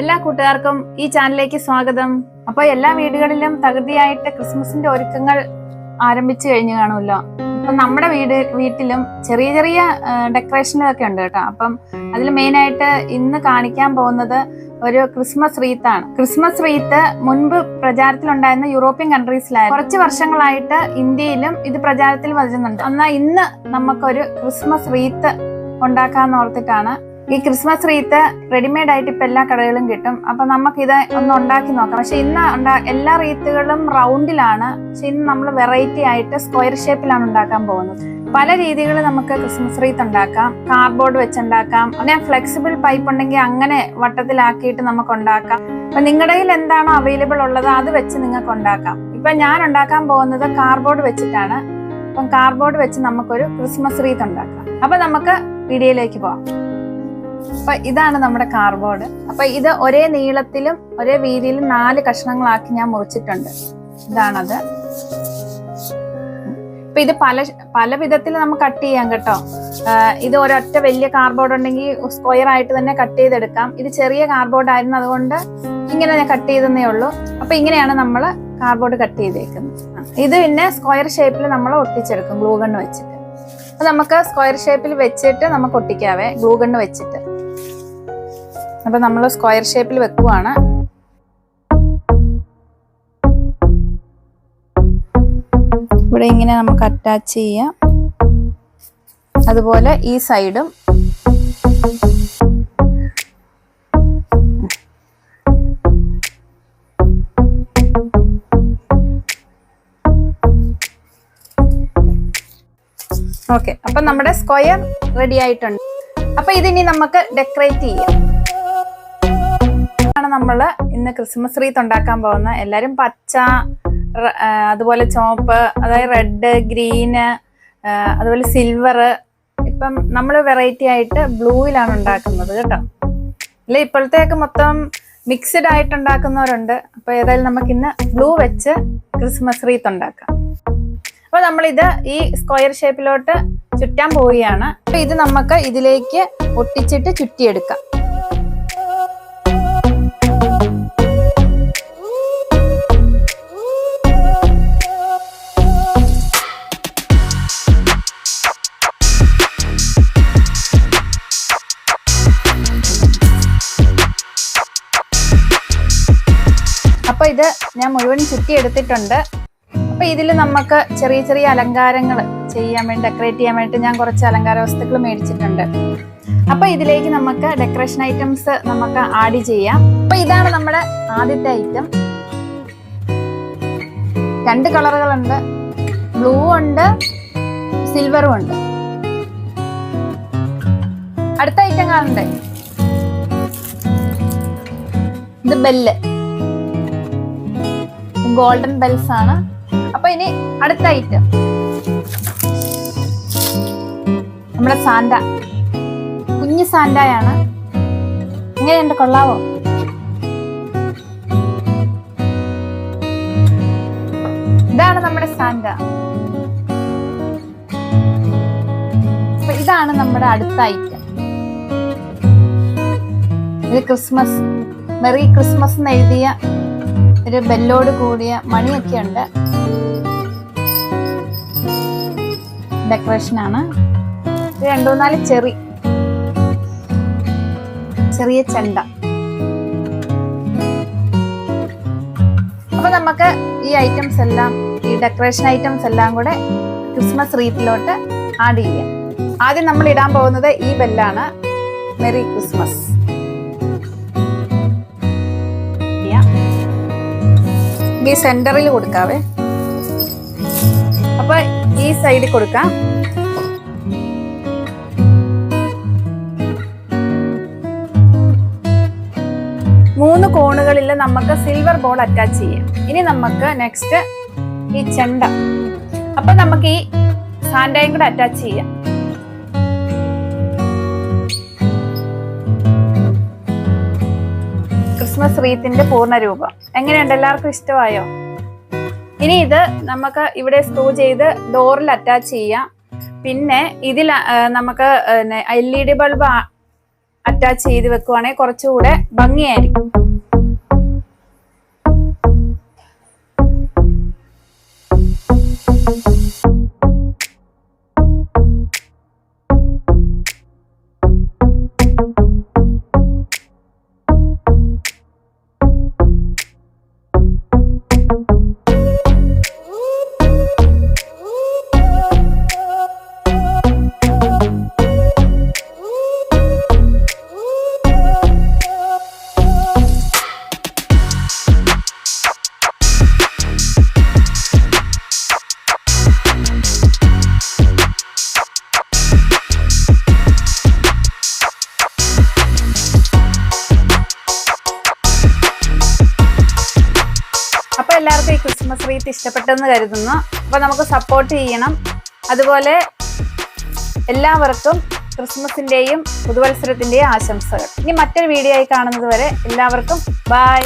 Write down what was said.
എല്ലാ കൂട്ടുകാർക്കും ഈ ചാനലിലേക്ക് സ്വാഗതം. അപ്പൊ എല്ലാ വീടുകളിലും തകൃതിയായിട്ട് ക്രിസ്മസിന്റെ ഒരുക്കങ്ങൾ ആരംഭിച്ചു കഴിഞ്ഞു കാണുമല്ലോ. അപ്പൊ നമ്മുടെ വീട് വീട്ടിലും ചെറിയ ചെറിയ ഡെക്കറേഷനൊക്കെ ഉണ്ട് കേട്ടോ. അപ്പം അതിൽ മെയിനായിട്ട് ഇന്ന് കാണിക്കാൻ പോകുന്നത് ഒരു ക്രിസ്മസ് റീത്താണ്. ക്രിസ്മസ് റീത്ത് മുൻപ് പ്രചാരത്തിലുണ്ടായിരുന്ന യൂറോപ്യൻ കൺട്രീസിലായിരുന്നു. കുറച്ച് വർഷങ്ങളായിട്ട് ഇന്ത്യയിലും ഇത് പ്രചാരത്തിൽ വരുന്നുണ്ട് എന്നാൽ ഇന്ന് നമുക്കൊരു ക്രിസ്മസ് റീത്ത് ഉണ്ടാക്കാന്ന് ഓർത്തിട്ടാണ് ഈ ക്രിസ്മസ് റീത്ത് റെഡിമെയ്ഡ് ആയിട്ട് ഇപ്പൊ എല്ലാ കടകളിലും കിട്ടും. അപ്പൊ നമുക്ക് ഇത് ഒന്ന് ഉണ്ടാക്കി നോക്കാം. പക്ഷെ ഇന്ന് ഉണ്ടാ- എല്ലാ റീത്തുകളും റൗണ്ടിലാണ്. പക്ഷെ ഇന്ന് നമ്മൾ വെറൈറ്റി ആയിട്ട് സ്ക്വയർ ഷേപ്പിലാണ് ഉണ്ടാക്കാൻ പോകുന്നത്. പല രീതികളിൽ നമുക്ക് ക്രിസ്മസ് റീത്ത് ഉണ്ടാക്കാം. കാർഡ്ബോർഡ് വെച്ചുണ്ടാക്കാം. അങ്ങനെ ഫ്ലെക്സിബിൾ പൈപ്പ് ഉണ്ടെങ്കിൽ അങ്ങനെ വട്ടത്തിലാക്കിയിട്ട് നമുക്ക് ഉണ്ടാക്കാം. അപ്പൊ നിങ്ങളുടെ കയ്യിൽ എന്താണോ അവൈലബിൾ ഉള്ളത് അത് വെച്ച് നിങ്ങൾക്ക് ഉണ്ടാക്കാം. ഇപ്പൊ ഞാൻ ഉണ്ടാക്കാൻ പോകുന്നത് കാർഡ്ബോർഡ് വെച്ചിട്ടാണ്. അപ്പം കാർഡ്ബോർഡ് വെച്ച് നമുക്കൊരു ക്രിസ്മസ് റീത്ത് ഉണ്ടാക്കാം. അപ്പൊ നമുക്ക് വീഡിയോയിലേക്ക് പോവാം. അപ്പൊ ഇതാണ് നമ്മുടെ കാർബോർഡ് അപ്പൊ ഇത് ഒരേ നീളത്തിലും ഒരേ വീതിയിലും നാല് കഷ്ണങ്ങളാക്കി ഞാൻ മുറിച്ചിട്ടുണ്ട്. ഇതാണത്. ഇപ്പൊ ഇത് പല പല വിധത്തിൽ നമുക്ക് കട്ട് ചെയ്യാം കേട്ടോ. ഇത് ഒരൊറ്റ വലിയ കാർഡ്ബോർഡ് ഉണ്ടെങ്കിൽ സ്ക്വയർ ആയിട്ട് തന്നെ കട്ട് ചെയ്തെടുക്കാം. ഇത് ചെറിയ കാർഡ്ബോർഡ് ആയിരുന്നു അതുകൊണ്ട് ഇങ്ങനെ ഞാൻ കട്ട് ചെയ്തെന്നേ ഉള്ളൂ. അപ്പൊ ഇങ്ങനെയാണ് നമ്മൾ കാർഡ്ബോർഡ് കട്ട് ചെയ്തേക്കുന്നത്. ഇത് പിന്നെ സ്ക്വയർ ഷേപ്പിൽ നമ്മൾ ഒട്ടിച്ചെടുക്കും ഗ്ലൂ വെച്ചിട്ട്. നമുക്ക് സ്ക്വയർ ഷേപ്പിൽ വെച്ചിട്ട് നമുക്ക് ഒട്ടിക്കാവേ ഗ്ലൂ വെച്ചിട്ട്. അപ്പൊ നമ്മൾ സ്ക്വയർ ഷേപ്പിൽ വെക്കുവാണ്. ഇവിടെ ഇങ്ങനെ നമുക്ക് അറ്റാച്ച് ചെയ്യാം. അതുപോലെ ഈ സൈഡും ഓക്കെ അപ്പൊ നമ്മുടെ സ്ക്വയർ റെഡി ആയിട്ടുണ്ട്. അപ്പൊ ഇതിനി നമുക്ക് ഡെക്കറേറ്റ് ചെയ്യാം. ആണ് നമ്മൾ ഇന്ന് ക്രിസ്മസ് റീത്ത് ഉണ്ടാക്കാൻ പോകുന്ന എല്ലാരും പച്ച അതുപോലെ ചോപ്പ് അതായത് റെഡ് ഗ്രീന് അതുപോലെ സിൽവർ ഇപ്പം നമ്മൾ വെറൈറ്റി ആയിട്ട് ബ്ലൂയിലാണ് ഉണ്ടാക്കുന്നത് കേട്ടോ. അല്ല ഇപ്പോഴത്തേക്ക് മൊത്തം മിക്സ്ഡ് ആയിട്ട് ഉണ്ടാക്കുന്നവരുണ്ട്. അപ്പൊ ഏതായാലും നമുക്ക് ഇന്ന് ബ്ലൂ വെച്ച് ക്രിസ്മസ് റീത്ത് ഉണ്ടാക്കാം അപ്പൊ നമ്മളിത് ഈ സ്ക്വയർ ഷേപ്പിലോട്ട് ചുറ്റാൻ പോവുകയാണ്. അപ്പൊ ഇത് നമുക്ക് ഇതിലേക്ക് ഒട്ടിച്ചിട്ട് ചുറ്റിയെടുക്കാം. അപ്പൊ ഇത് ഞാൻ മുഴുവൻ ചുറ്റി എടുത്തിട്ടുണ്ട് അപ്പൊ ഇതിൽ നമുക്ക് ചെറിയ ചെറിയ അലങ്കാരങ്ങൾ ചെയ്യാൻ വേണ്ടി ഡെക്കറേറ്റ് ചെയ്യാൻ വേണ്ടി ഞാൻ കുറച്ച് അലങ്കാര വസ്തുക്കൾ മേടിച്ചിട്ടുണ്ട്. അപ്പൊ ഇതിലേക്ക് നമുക്ക് ഡെക്കറേഷൻ ഐറ്റംസ് നമുക്ക് ആഡ് ചെയ്യാം. അപ്പൊ ഇതാണ് നമ്മുടെ ആദ്യത്തെ ഐറ്റം രണ്ട് കളറുകളുണ്ട് ബ്ലൂ ഉണ്ട് സിൽവറും ഉണ്ട്. അടുത്ത ഐറ്റം കാണണ്ടേ ഇത് ബെല്ല് ഗോൾഡൻ ബെൽസ് ആണ് അപ്പൊ ഇനി അടുത്ത ഐറ്റം നമ്മുടെ സാന്റ. കുഞ്ഞു സാന്റയാണ്. എങ്ങനെയുണ്ട് കൊള്ളാവോ? ഇതാണ് നമ്മുടെ സാന്റ. ഇതാണ് നമ്മുടെ അടുത്ത ഐറ്റം ഇത് ക്രിസ്മസ്. മെറി ക്രിസ്മസ് എന്ന് എഴുതിയ ഒരു ബെല്ലോട് കൂടിയ മണിയൊക്കെ ഉണ്ട് ഇത് രണ്ടു മൂന്നാൽ ചെറി. ചെറിയ ചെണ്ട. അപ്പൊ നമുക്ക് ഈ ഐറ്റംസ് എല്ലാം ഈ ഡെക്കറേഷൻ ഐറ്റംസ് എല്ലാം കൂടെ ക്രിസ്മസ് റീത്തിലോട്ട് ആഡ് ചെയ്യാം. ആദ്യം നമ്മൾ ഇടാൻ പോകുന്നത് ഈ ബെല്ലാണ്. മെറി ക്രിസ്മസ് ഈ സെന്ററിൽ കൊടുക്കാവേ. സൈഡിൽ കൊടുക്കാം. മൂന്ന് കോണുകളിൽ നമുക്ക് സിൽവർ ബോൾ അറ്റാച്ച് ചെയ്യാം. ഇനി നമുക്ക് നെക്സ്റ്റ് ഈ ചെണ്ട. അപ്പൊ നമുക്ക് ഈ സാൻഡയും കൂടെ അറ്റാച്ച് ചെയ്യാം. ക്രിസ്മസ് റീത്തിന്റെ പൂർണ രൂപം. എങ്ങനെയുണ്ട്? എല്ലാവർക്കും ഇഷ്ടമായോ? ഇനി ഇത് നമുക്ക് ഇവിടെ സ്ക്രൂ ചെയ്ത് ഡോറിൽ അറ്റാച്ച് ചെയ്യാം. പിന്നെ ഇതിൽ നമുക്ക് L E D bulb attach ചെയ്ത് വെക്കുവാണെങ്കിൽ കുറച്ചുകൂടെ ഭംഗിയായിരിക്കും. അപ്പൊ എല്ലാവർക്കും ഈ ക്രിസ്മസ് റീത്ത് ഇഷ്ടപ്പെട്ടെന്ന് കരുതുന്നു. അപ്പൊ നമുക്ക് സപ്പോർട്ട് ചെയ്യണം. അതുപോലെ എല്ലാവർക്കും ക്രിസ്മസിന്റെയും പുതുവത്സരത്തിന്റെയും ആശംസകൾ. ഇനി മറ്റൊരു വീഡിയോ ആയി കാണുന്നത് വരെ എല്ലാവർക്കും ബൈ